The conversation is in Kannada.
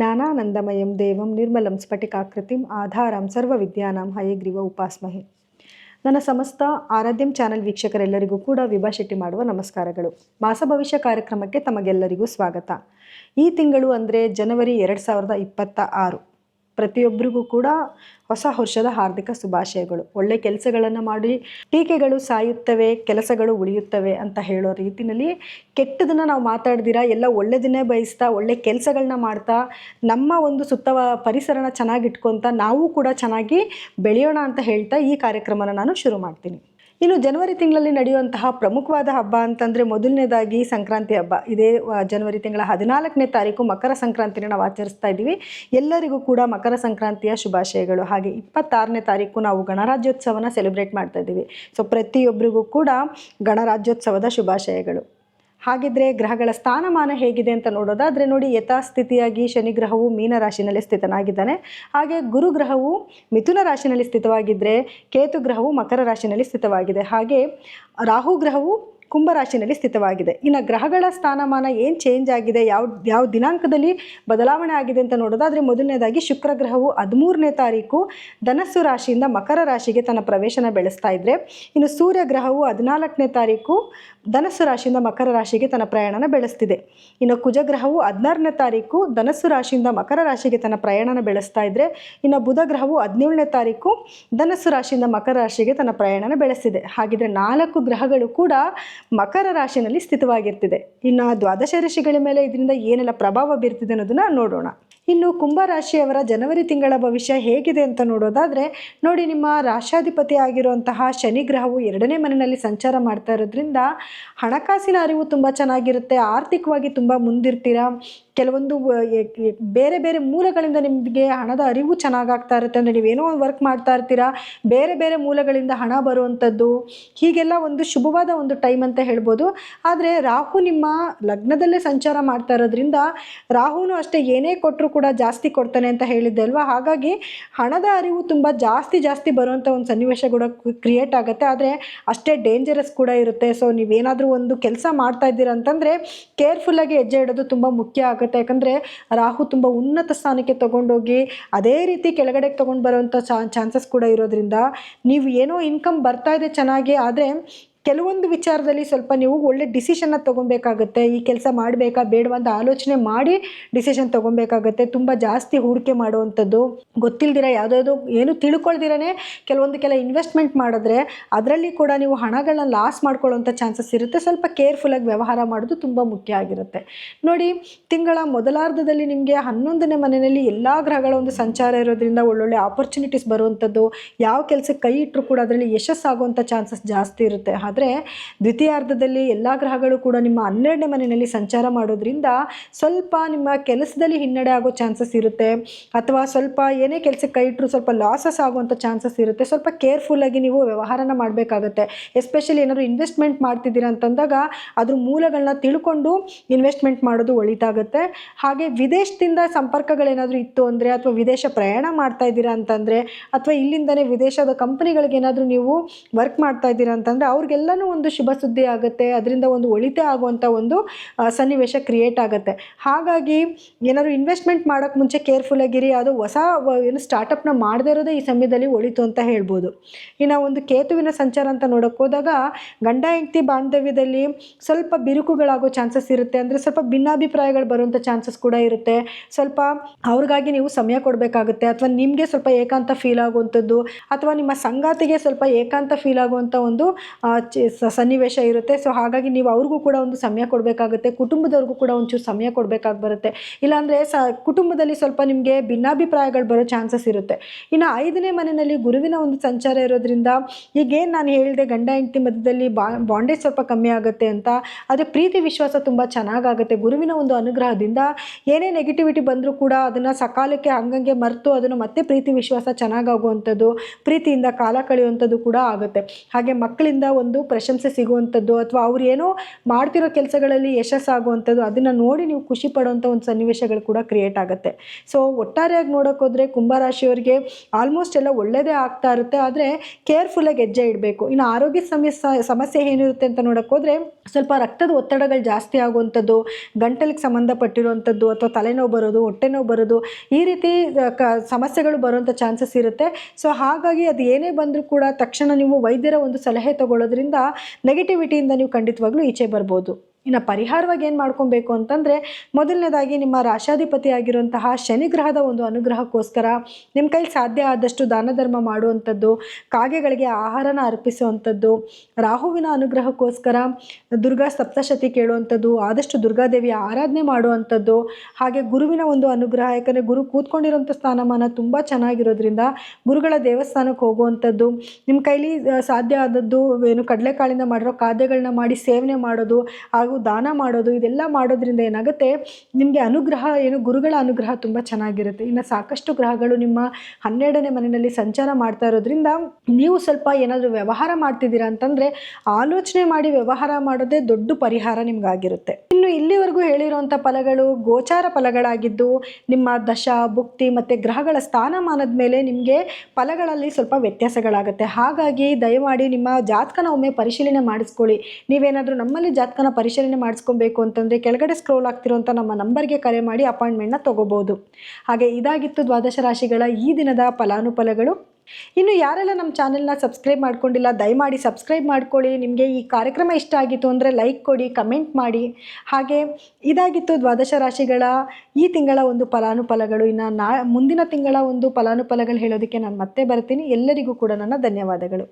ಜ್ಞಾನಾನಂದಮಯಂ ದೇವಂ ನಿರ್ಮಲಂ ಸ್ಫಟಿಕಾಕೃತಿಂ ಆಧಾರಂ ಸರ್ವವಿದ್ಯಾನಾಂ ಹಯಗ್ರೀವ ಉಪಾಸ್ಮಹೆ. ನನ್ನ ಸಮಸ್ತ ಆರಾಧ್ಯಂ ಚಾನೆಲ್ ವೀಕ್ಷಕರೆಲ್ಲರಿಗೂ ಕೂಡ ವಿಭಾ ಶೆಟ್ಟಿ ಮಾಡುವ ನಮಸ್ಕಾರಗಳು. ಮಾಸ ಭವಿಷ್ಯ ಕಾರ್ಯಕ್ರಮಕ್ಕೆ ತಮಗೆಲ್ಲರಿಗೂ ಸ್ವಾಗತ. ಈ ತಿಂಗಳು ಅಂದರೆ ಜನವರಿ ಎರಡು ಸಾವಿರದ ಇಪ್ಪತ್ತ ಆರು. ಪ್ರತಿಯೊಬ್ಬರಿಗೂ ಕೂಡ ಹೊಸ ವರ್ಷದ ಹಾರ್ದಿಕ ಶುಭಾಶಯಗಳು. ಒಳ್ಳೆ ಕೆಲಸಗಳನ್ನು ಮಾಡಿ, ಟೀಕೆಗಳು ಸಾಯುತ್ತವೆ, ಕೆಲಸಗಳು ಉಳಿಯುತ್ತವೆ ಅಂತ ಹೇಳೋ ರೀತಿಯಲ್ಲಿ ಕೆಟ್ಟದನ್ನು ನಾವು ಮಾತಾಡ್ದಿರಾ, ಎಲ್ಲ ಒಳ್ಳೆದನ್ನೇ ಬಯಸ್ತಾ, ಒಳ್ಳೆ ಕೆಲಸಗಳನ್ನ ಮಾಡ್ತಾ, ನಮ್ಮ ಒಂದು ಸುತ್ತ ಪರಿಸರನ ಚೆನ್ನಾಗಿ ಇಟ್ಕೊತ ನಾವು ಕೂಡ ಚೆನ್ನಾಗಿ ಬೆಳೆಯೋಣ ಅಂತ ಹೇಳ್ತಾ ಈ ಕಾರ್ಯಕ್ರಮನ ನಾನು ಶುರು ಮಾಡ್ತೀನಿ. ಇನ್ನು ಜನವರಿ ತಿಂಗಳಲ್ಲಿ ನಡೆಯುವಂತಹ ಪ್ರಮುಖವಾದ ಹಬ್ಬ ಅಂತಂದರೆ ಮೊದಲನೇದಾಗಿ ಸಂಕ್ರಾಂತಿ ಹಬ್ಬ. ಇದೇ ಜನವರಿ ತಿಂಗಳ ಹದಿನಾಲ್ಕನೇ ತಾರೀಕು ಮಕರ ಸಂಕ್ರಾಂತಿನ ನಾವು ಆಚರಿಸ್ತಾ ಇದ್ದೀವಿ. ಎಲ್ಲರಿಗೂ ಕೂಡ ಮಕರ ಸಂಕ್ರಾಂತಿಯ ಶುಭಾಶಯಗಳು. ಹಾಗೆ ಇಪ್ಪತ್ತಾರನೇ ತಾರೀಕು ನಾವು ಗಣರಾಜ್ಯೋತ್ಸವನ ಸೆಲೆಬ್ರೇಟ್ ಮಾಡ್ತಾ ಇದ್ದೀವಿ. ಸೊ ಪ್ರತಿಯೊಬ್ಬರಿಗೂ ಕೂಡ ಗಣರಾಜ್ಯೋತ್ಸವದ ಶುಭಾಶಯಗಳು. ಹಾಗಿದ್ರೆ ಗ್ರಹಗಳ ಸ್ಥಾನಮಾನ ಹೇಗಿದೆ ಅಂತ ನೋಡೋದಾದರೆ ನೋಡಿ ಯಥಾಸ್ಥಿತಿಯಾಗಿ ಶನಿಗ್ರಹವು ಮೀನರಾಶಿನಲ್ಲಿ ಮೀನ ರಾಶಿನಲ್ಲಿ ಸ್ಥಿತನಾಗಿದ್ದಾನೆ. ಹಾಗೆ ಗುರುಗ್ರಹವು ಮಿಥುನ ರಾಶಿನಲ್ಲಿ ಸ್ಥಿತವಾಗಿದ್ದರೆ ಕೇತು ಗ್ರಹವು ಮಕರ ರಾಶಿನಲ್ಲಿ ಸ್ಥಿತವಾಗಿದೆ. ಹಾಗೆ ರಾಹು ಗ್ರಹವು ಕುಂಭ ರಾಶಿನಲ್ಲಿ ಸ್ಥಿತವಾಗಿದೆ. ಇನ್ನು ಗ್ರಹಗಳ ಸ್ಥಾನಮಾನ ಏನು ಚೇಂಜ್ ಆಗಿದೆ? ಯಾವ ಯಾವ ದಿನಾಂಕದಲ್ಲಿ ಬದಲಾವಣೆ ಆಗಿದೆ ಅಂತ ನೋಡೋದಾದರೆ ಮೊದಲನೇದಾಗಿ ಶುಕ್ರ ಗ್ರಹವು ಹದಿಮೂರನೇ ತಾರೀಕು ಧನಸ್ಸು ರಾಶಿಯಿಂದ ಮಕರ ರಾಶಿಗೆ ತನ್ನ ಪ್ರವೇಶನ ಬೆಳೆಸ್ತಾ ಇದ್ದರೆ ಇನ್ನು ಸೂರ್ಯ ಗ್ರಹವು ಹದಿನಾಲ್ಕನೇ ತಾರೀಕು ಧನಸ್ಸು ರಾಶಿಯಿಂದ ಮಕರ ರಾಶಿಗೆ ತನ್ನ ಪ್ರಯಾಣನ ಬೆಳೆಸ್ತಿದೆ. ಇನ್ನು ಕುಜಗ್ರಹವು ಹದಿನಾರನೇ ತಾರೀಕು ಧನಸ್ಸು ರಾಶಿಯಿಂದ ಮಕರ ರಾಶಿಗೆ ತನ್ನ ಪ್ರಯಾಣನ ಬೆಳೆಸ್ತಾ ಇದ್ದರೆ ಇನ್ನು ಬುಧ ಗ್ರಹವು ಹದಿನೇಳನೇ ತಾರೀಕು ಧನಸ್ಸು ರಾಶಿಯಿಂದ ಮಕರ ರಾಶಿಗೆ ತನ್ನ ಪ್ರಯಾಣನ ಬೆಳೆಸ್ತಿದೆ. ಹಾಗಿದ್ರೆ ನಾಲ್ಕು ಗ್ರಹಗಳು ಕೂಡ ಮಕರ ರಾಶಿನಲ್ಲಿ ಸ್ಥಿತವಾಗಿರ್ತಿದೆ. ಇನ್ನು ದ್ವಾದಶ ರಾಶಿಗಳ ಮೇಲೆ ಇದರಿಂದ ಏನೆಲ್ಲ ಪ್ರಭಾವ ಬೀರ್ತಿದೆ ಅನ್ನೋದನ್ನು ನೋಡೋಣ. ಇನ್ನು ಕುಂಭ ರಾಶಿಯವರ ಜನವರಿ ತಿಂಗಳ ಭವಿಷ್ಯ ಹೇಗಿದೆ ಅಂತ ನೋಡೋದಾದರೆ, ನೋಡಿ ನಿಮ್ಮ ರಾಶಾಧಿಪತಿ ಆಗಿರುವಂತಹ ಶನಿ ಗ್ರಹವು ಎರಡನೇ ಮನೆಯಲ್ಲಿ ಸಂಚಾರ ಮಾಡ್ತಾ ಇರೋದ್ರಿಂದ ಹಣಕಾಸಿನ ಅರಿವು ತುಂಬ ಚೆನ್ನಾಗಿರುತ್ತೆ, ಆರ್ಥಿಕವಾಗಿ ತುಂಬ ಮುಂದಿರ್ತೀರಾ? ಕೆಲವೊಂದು ಬೇರೆ ಬೇರೆ ಮೂಲಗಳಿಂದ ನಿಮಗೆ ಹಣದ ಅರಿವು ಚೆನ್ನಾಗಾಗ್ತಾ ಇರುತ್ತೆ ಅಂದರೆ ನೀವೇನೋ ಒಂದು ವರ್ಕ್ ಮಾಡ್ತಾ ಇರ್ತೀರಾ, ಬೇರೆ ಬೇರೆ ಮೂಲಗಳಿಂದ ಹಣ ಬರುವಂಥದ್ದು, ಹೀಗೆಲ್ಲ ಒಂದು ಶುಭವಾದ ಒಂದು ಟೈಮ್ ಅಂತ ಹೇಳ್ಬೋದು. ಆದರೆ ರಾಹು ನಿಮ್ಮ ಲಗ್ನದಲ್ಲೇ ಸಂಚಾರ ಮಾಡ್ತಾ ಇರೋದ್ರಿಂದ ರಾಹುನು ಅಷ್ಟೇ ಏನೇ ಕೊಟ್ಟರು ಕೂಡ ಜಾಸ್ತಿ ಕೊಡ್ತಾನೆ ಅಂತ ಹೇಳಿದ್ದೆ ಅಲ್ವಾ? ಹಾಗಾಗಿ ಹಣದ ಅರಿವು ತುಂಬ ಜಾಸ್ತಿ ಜಾಸ್ತಿ ಬರುವಂಥ ಒಂದು ಸನ್ನಿವೇಶ ಕೂಡ ಕ್ರಿಯೇಟ್ ಆಗುತ್ತೆ. ಆದರೆ ಅಷ್ಟೇ ಡೇಂಜರಸ್ ಕೂಡ ಇರುತ್ತೆ. ಸೊ ನೀವೇನಾದರೂ ಒಂದು ಕೆಲಸ ಮಾಡ್ತಾ ಇದ್ದೀರಾ ಅಂತಂದರೆ ಕೇರ್ಫುಲ್ಲಾಗಿ ಹೆಜ್ಜೆ ಇಡೋದು ತುಂಬ ಮುಖ್ಯ ಆಗುತ್ತೆ. ಯಾಕಂದರೆ ರಾಹು ತುಂಬ ಉನ್ನತ ಸ್ಥಾನಕ್ಕೆ ತೊಗೊಂಡೋಗಿ ಅದೇ ರೀತಿ ಕೆಳಗಡೆಗೆ ತೊಗೊಂಡು ಬರೋವಂಥ ಚಾನ್ಸಸ್ ಕೂಡ ಇರೋದ್ರಿಂದ ನೀವು ಏನೋ ಇನ್ಕಮ್ ಬರ್ತಾ ಇದೆ ಚೆನ್ನಾಗಿ, ಆದರೆ ಕೆಲವೊಂದು ವಿಚಾರದಲ್ಲಿ ಸ್ವಲ್ಪ ನೀವು ಒಳ್ಳೆ ಡಿಸಿಷನ್ನ ತೊಗೊಬೇಕಾಗತ್ತೆ ಈ ಕೆಲಸ ಮಾಡಬೇಕಾ ಬೇಡವಾ ಅಂತ ಆಲೋಚನೆ ಮಾಡಿ ಡಿಸಿಷನ್ ತೊಗೊಬೇಕಾಗತ್ತೆ ತುಂಬ ಜಾಸ್ತಿ ಹೂಡಿಕೆ ಮಾಡುವಂಥದ್ದು ಗೊತ್ತಿಲ್ದಿರ ಯಾವುದಾದ್ರು ಏನು ತಿಳ್ಕೊಳ್ದಿರೇ ಕೆಲವೊಂದು ಕೆಲ ಇನ್ವೆಸ್ಟ್ಮೆಂಟ್ ಮಾಡಿದ್ರೆ ಅದರಲ್ಲಿ ಕೂಡ ನೀವು ಹಣಗಳನ್ನ ಲಾಸ್ ಮಾಡ್ಕೊಳ್ಳೋಂಥ ಚಾನ್ಸಸ್ ಇರುತ್ತೆ. ಸ್ವಲ್ಪ ಕೇರ್ಫುಲ್ಲಾಗಿ ವ್ಯವಹಾರ ಮಾಡೋದು ತುಂಬ ಮುಖ್ಯ ಆಗಿರುತ್ತೆ. ನೋಡಿ, ತಿಂಗಳ ಮೊದಲಾರ್ಧದಲ್ಲಿ ನಿಮಗೆ ಹನ್ನೊಂದನೇ ಮನೆಯಲ್ಲಿ ಎಲ್ಲ ಗ್ರಹಗಳ ಒಂದು ಸಂಚಾರ ಇರೋದ್ರಿಂದ ಒಳ್ಳೊಳ್ಳೆ ಆಪರ್ಚುನಿಟೀಸ್ ಬರುವಂಥದ್ದು, ಯಾವ ಕೆಲಸಕ್ಕೆ ಕೈ ಇಟ್ಟರು ಕೂಡ ಅದರಲ್ಲಿ ಯಶಸ್ಸಾಗುವಂಥ ಚಾನ್ಸಸ್ ಜಾಸ್ತಿ ಇರುತ್ತೆ. ಆದರೆ ದ್ವಿತೀಯಾರ್ಧದಲ್ಲಿ ಎಲ್ಲ ಗ್ರಹಗಳು ಕೂಡ ನಿಮ್ಮ ಹನ್ನೆರಡನೇ ಮನೆಯಲ್ಲಿ ಸಂಚಾರ ಮಾಡೋದ್ರಿಂದ ಸ್ವಲ್ಪ ನಿಮ್ಮ ಕೆಲಸದಲ್ಲಿ ಹಿನ್ನಡೆ ಆಗೋ ಚಾನ್ಸಸ್ ಇರುತ್ತೆ. ಅಥವಾ ಸ್ವಲ್ಪ ಏನೇ ಕೆಲಸಕ್ಕೆ ಕೈ ಇಟ್ಟರು ಸ್ವಲ್ಪ ಲಾಸಸ್ ಆಗುವಂಥ ಚಾನ್ಸಸ್ ಇರುತ್ತೆ. ಸ್ವಲ್ಪ ಕೇರ್ಫುಲ್ಲಾಗಿ ನೀವು ವ್ಯವಹಾರನ ಮಾಡಬೇಕಾಗತ್ತೆ. ಎಸ್ಪೆಷಲಿ ಏನಾದರೂ ಇನ್ವೆಸ್ಟ್ಮೆಂಟ್ ಮಾಡ್ತಿದ್ದೀರಾ ಅಂತಂದಾಗ ಅದ್ರ ಮೂಲಗಳನ್ನ ತಿಳ್ಕೊಂಡು ಇನ್ವೆಸ್ಟ್ಮೆಂಟ್ ಮಾಡೋದು ಒಳಿತಾಗುತ್ತೆ. ಹಾಗೆ ವಿದೇಶದಿಂದ ಸಂಪರ್ಕಗಳೇನಾದರೂ ಇತ್ತು ಅಂದರೆ ಅಥವಾ ವಿದೇಶ ಪ್ರಯಾಣ ಮಾಡ್ತಾ ಇದ್ದೀರಾ ಅಂತಂದರೆ ಅಥವಾ ಇಲ್ಲಿಂದನೇ ವಿದೇಶದ ಕಂಪನಿಗಳಿಗೆ ಏನಾದರೂ ನೀವು ವರ್ಕ್ ಮಾಡ್ತಾ ಇದ್ದೀರಾ ಅಂತಂದರೆ ಅವ್ರಿಗೆಲ್ಲನೂ ಒಂದು ಶುಭ ಸುದ್ದಿ ಆಗುತ್ತೆ, ಅದರಿಂದ ಒಂದು ಒಳಿತೆ ಆಗುವಂಥ ಒಂದು ಸನ್ನಿವೇಶ ಕ್ರಿಯೇಟ್ ಆಗುತ್ತೆ. ಹಾಗಾಗಿ ಏನಾದರೂ ಇನ್ವೆಸ್ಟ್ಮೆಂಟ್ ಮಾಡೋಕ್ಕೆ ಮುಂಚೆ ಕೇರ್ಫುಲ್ ಆಗಿರಿ, ಅದು ಹೊಸ ಏನು ಸ್ಟಾರ್ಟಪ್ನ ಮಾಡದೇ ಇರೋದೇ ಈ ಸಮಯದಲ್ಲಿ ಒಳಿತು ಅಂತ ಹೇಳ್ಬೋದು. ಇನ್ನು ಒಂದು ಕೇತುವಿನ ಸಂಚಾರ ಅಂತ ನೋಡೋಕೆ ಹೋದಾಗ, ಗಂಡ ಹೆಂಡತಿ ಬಾಂಧವ್ಯದಲ್ಲಿ ಸ್ವಲ್ಪ ಬಿರುಕುಗಳಾಗೋ ಚಾನ್ಸಸ್ ಇರುತ್ತೆ, ಅಂದರೆ ಸ್ವಲ್ಪ ಭಿನ್ನಾಭಿಪ್ರಾಯಗಳು ಬರುವಂಥ ಚಾನ್ಸಸ್ ಕೂಡ ಇರುತ್ತೆ. ಸ್ವಲ್ಪ ಅವ್ರಿಗಾಗಿ ನೀವು ಸಮಯ ಕೊಡಬೇಕಾಗುತ್ತೆ, ಅಥವಾ ನಿಮಗೆ ಸ್ವಲ್ಪ ಏಕಾಂತ ಫೀಲ್ ಆಗುವಂಥದ್ದು, ಅಥವಾ ನಿಮ್ಮ ಸಂಗಾತಿಗೆ ಸ್ವಲ್ಪ ಏಕಾಂತ ಫೀಲ್ ಆಗುವಂಥ ಒಂದು ಸನ್ನಿವೇಶ ಇರುತ್ತೆ. ಸೊ ಹಾಗಾಗಿ ನೀವು ಅವ್ರಿಗೂ ಕೂಡ ಒಂದು ಸಮಯ ಕೊಡಬೇಕಾಗುತ್ತೆ. ಕುಟುಂಬದವ್ರಿಗೂ ಕೂಡ ಒಂಚೂರು ಸಮಯ ಕೊಡಬೇಕಾಗಿ ಬರುತ್ತೆ. ಇಲ್ಲಾಂದರೆ ಸ, ಕುಟುಂಬದಲ್ಲಿ ಸ್ವಲ್ಪ ನಿಮಗೆ ಭಿನ್ನಾಭಿಪ್ರಾಯಗಳು ಬರೋ ಚಾನ್ಸಸ್ ಇರುತ್ತೆ. ಇನ್ನು ಐದನೇ ಮನೆಯಲ್ಲಿ ಗುರುವಿನ ಒಂದು ಸಂಚಾರ ಇರೋದ್ರಿಂದ ಈಗೇನು ನಾನು ಹೇಳಿದೆ ಗಂಡ ಹೆಂಡತಿ ಮಧ್ಯದಲ್ಲಿ ಬಾ ಬಾಂಡೇಜ್ ಸ್ವಲ್ಪ ಕಮ್ಮಿ ಆಗುತ್ತೆ ಅಂತ. ಆದರೆ ಪ್ರೀತಿ ವಿಶ್ವಾಸ ತುಂಬ ಚೆನ್ನಾಗಾಗುತ್ತೆ. ಗುರುವಿನ ಒಂದು ಅನುಗ್ರಹದಿಂದ ಏನೇ ನೆಗೆಟಿವಿಟಿ ಬಂದರೂ ಕೂಡ ಅದನ್ನು ಸಕಾಲಕ್ಕೆ ಹಂಗಂಗೆ ಮರೆತು ಅದನ್ನು ಮತ್ತೆ ಪ್ರೀತಿ ವಿಶ್ವಾಸ ಚೆನ್ನಾಗಾಗುವಂಥದ್ದು ಪ್ರೀತಿಯಿಂದ ಕಾಲ ಕಳೆಯುವಂಥದ್ದು ಕೂಡ ಆಗುತ್ತೆ. ಹಾಗೆ ಮಕ್ಕಳಿಂದ ಒಂದು ಪ್ರಶಂಸೆ ಸಿಗುವಂಥದ್ದು ಅಥವಾ ಅವ್ರು ಏನೋ ಮಾಡ್ತಿರೋ ಕೆಲಸಗಳಲ್ಲಿ ಯಶಸ್ಸಾಗುವಂಥದ್ದು, ಅದನ್ನು ನೋಡಿ ನೀವು ಖುಷಿ ಪಡುವಂಥ ಒಂದು ಸನ್ನಿವೇಶಗಳು ಕೂಡ ಕ್ರಿಯೇಟ್ ಆಗುತ್ತೆ. ಸೊ ಒಟ್ಟಾರೆಯಾಗಿ ನೋಡೋಕ್ಕೋದ್ರೆ ಕುಂಭರಾಶಿಯವರಿಗೆ ಆಲ್ಮೋಸ್ಟ್ ಎಲ್ಲ ಒಳ್ಳೆಯದೇ ಆಗ್ತಾ ಇರುತ್ತೆ. ಆದರೆ ಕೇರ್ಫುಲ್ಲಾಗಿ ಹೆಜ್ಜೆ ಇಡಬೇಕು. ಇನ್ನು ಆರೋಗ್ಯ ಸಮಸ್ಯೆ ಸಮಸ್ಯೆ ಏನಿರುತ್ತೆ ಅಂತ ನೋಡೋಕ್ಕೋದ್ರೆ ಸ್ವಲ್ಪ ರಕ್ತದ ಒತ್ತಡಗಳು ಜಾಸ್ತಿ ಆಗುವಂಥದ್ದು, ಗಂಟಲಿಗೆ ಸಂಬಂಧಪಟ್ಟಿರುವಂಥದ್ದು ಅಥವಾ ತಲೆನೋವು ಬರೋದು ಹೊಟ್ಟೆ ನೋವು ಬರೋದು, ಈ ರೀತಿ ಕ, ಸಮಸ್ಯೆಗಳು ಬರುವಂಥ ಚಾನ್ಸಸ್ ಇರುತ್ತೆ. ಸೊ ಹಾಗಾಗಿ ಅದು ಏನೇ ಬಂದರೂ ಕೂಡ ತಕ್ಷಣ ನೀವು ವೈದ್ಯರ ಒಂದು ಸಲಹೆ ತಗೊಳ್ಳೋದ್ರಿಂದ ನೆಗೆಟಿವಿಟಿಯಿಂದ ನೀವು ಖಂಡಿತವಾಗ್ಲೂ ಈಚೆ ಬರ್ಬೋದು. ಇನ್ನು ಪರಿಹಾರವಾಗಿ ಏನು ಮಾಡ್ಕೊಬೇಕು ಅಂತಂದರೆ ಮೊದಲನೇದಾಗಿ ನಿಮ್ಮ ರಾಶಾಧಿಪತಿ ಆಗಿರುವಂತಹ ಶನಿಗ್ರಹದ ಒಂದು ಅನುಗ್ರಹಕ್ಕೋಸ್ಕರ ನಿಮ್ಮ ಕೈಲಿ ಸಾಧ್ಯ ಆದಷ್ಟು ದಾನ ಧರ್ಮ ಮಾಡುವಂಥದ್ದು, ಕಾಗೆಗಳಿಗೆ ಆಹಾರನ ಅರ್ಪಿಸುವಂಥದ್ದು, ರಾಹುವಿನ ಅನುಗ್ರಹಕ್ಕೋಸ್ಕರ ದುರ್ಗಾ ಸಪ್ತಶತಿ ಕೇಳುವಂಥದ್ದು, ಆದಷ್ಟು ದುರ್ಗಾದೇವಿಯ ಆರಾಧನೆ ಮಾಡುವಂಥದ್ದು, ಹಾಗೆ ಗುರುವಿನ ಒಂದು ಅನುಗ್ರಹ, ಯಾಕಂದರೆ ಗುರು ಕೂತ್ಕೊಂಡಿರುವಂಥ ಸ್ಥಾನಮಾನ ತುಂಬ ಚೆನ್ನಾಗಿರೋದ್ರಿಂದ ಗುರುಗಳ ದೇವಸ್ಥಾನಕ್ಕೆ ಹೋಗುವಂಥದ್ದು ನಿಮ್ಮ ಕೈಲಿ ಸಾಧ್ಯ ಆದದ್ದು ಏನು ಕಡಲೆಕಾಳಿಂದ ಮಾಡಿರೋ ಖಾದ್ಯಗಳನ್ನ ಮಾಡಿ ಸೇವನೆ ಮಾಡೋದು ಹಾಗೂ ದಾನ ಮಾಡೋದು, ಇದೆಲ್ಲ ಮಾಡೋದ್ರಿಂದ ಏನಾಗುತ್ತೆ? ನಿಮಗೆ ಅನುಗ್ರಹ ಏನು, ಗುರುಗಳ ಅನುಗ್ರಹ ತುಂಬ ಚೆನ್ನಾಗಿರುತ್ತೆ. ಇನ್ನು ಸಾಕಷ್ಟು ಗ್ರಹಗಳು ನಿಮ್ಮ ಹನ್ನೆರಡನೇ ಮನೆಯಲ್ಲಿ ಸಂಚಾರ ಮಾಡ್ತಾ ಇರೋದ್ರಿಂದ ನೀವು ಸ್ವಲ್ಪ ಏನಾದರೂ ವ್ಯವಹಾರ ಮಾಡ್ತಿದ್ದೀರಾ ಅಂತಂದರೆ ಆಲೋಚನೆ ಮಾಡಿ ವ್ಯವಹಾರ ಮಾಡೋದೇ ದೊಡ್ಡ ಪರಿಹಾರ ನಿಮಗಾಗಿರುತ್ತೆ. ಇನ್ನು ಇಲ್ಲಿವರೆಗೂ ಹೇಳಿರುವಂಥ ಫಲಗಳು ಗೋಚಾರ ಫಲಗಳಾಗಿದ್ದು ನಿಮ್ಮ ದಶ, ಭುಕ್ತಿ ಮತ್ತು ಗ್ರಹಗಳ ಸ್ಥಾನಮಾನದ ಮೇಲೆ ನಿಮಗೆ ಫಲಗಳಲ್ಲಿ ಸ್ವಲ್ಪ ವ್ಯತ್ಯಾಸಗಳಾಗುತ್ತೆ. ಹಾಗಾಗಿ ದಯಮಾಡಿ ನಿಮ್ಮ ಜಾತಕನ ಒಮ್ಮೆ ಪರಿಶೀಲನೆ ಮಾಡಿಸ್ಕೊಳ್ಳಿ. ನೀವೇನಾದರೂ ನಮ್ಮಲ್ಲಿ ಜಾತಕನ ಪರಿಶೀಲನೆ ಮಾಡಿಸ್ಕೊಬೇಕು ಅಂತಂದರೆ ಕೆಳಗಡೆ ಸ್ಕ್ರೋಲ್ ಆಗ್ತಿರೋಂಥ ನಮ್ಮ ನಂಬರ್ಗೆ ಕರೆ ಮಾಡಿ ಅಪಾಯಿಂಟ್ಮೆಂಟ್ನ ತೊಗೋಬೋದು. ಹಾಗೆ ಇದಾಗಿತ್ತು ದ್ವಾದಶ ರಾಶಿಗಳ ಈ ದಿನದ ಫಲಾನುಫಲಗಳು. ಇನ್ನು ಯಾರೆಲ್ಲ ನಮ್ಮ ಚಾನೆಲ್ನ ಸಬ್ಸ್ಕ್ರೈಬ್ ಮಾಡ್ಕೊಂಡಿಲ್ಲ, ದಯಮಾಡಿ ಸಬ್ಸ್ಕ್ರೈಬ್ ಮಾಡ್ಕೊಳ್ಳಿ. ನಿಮಗೆ ಈ ಕಾರ್ಯಕ್ರಮ ಇಷ್ಟ ಆಗಿತ್ತು ಅಂದರೆ ಲೈಕ್ ಕೊಡಿ ಕಮೆಂಟ್ ಮಾಡಿ. ಹಾಗೆ ಇದಾಗಿತ್ತು ದ್ವಾದಶ ರಾಶಿಗಳ ಈ ತಿಂಗಳ ಒಂದು ಫಲಾನುಫಲಗಳು. ಇನ್ನು ನಾ, ಮುಂದಿನ ತಿಂಗಳ ಒಂದು ಫಲಾನುಫಲಗಳು ಹೇಳೋದಕ್ಕೆ ನಾನು ಮತ್ತೆ ಬರ್ತೀನಿ. ಎಲ್ಲರಿಗೂ ಕೂಡ ನನ್ನ ಧನ್ಯವಾದಗಳು.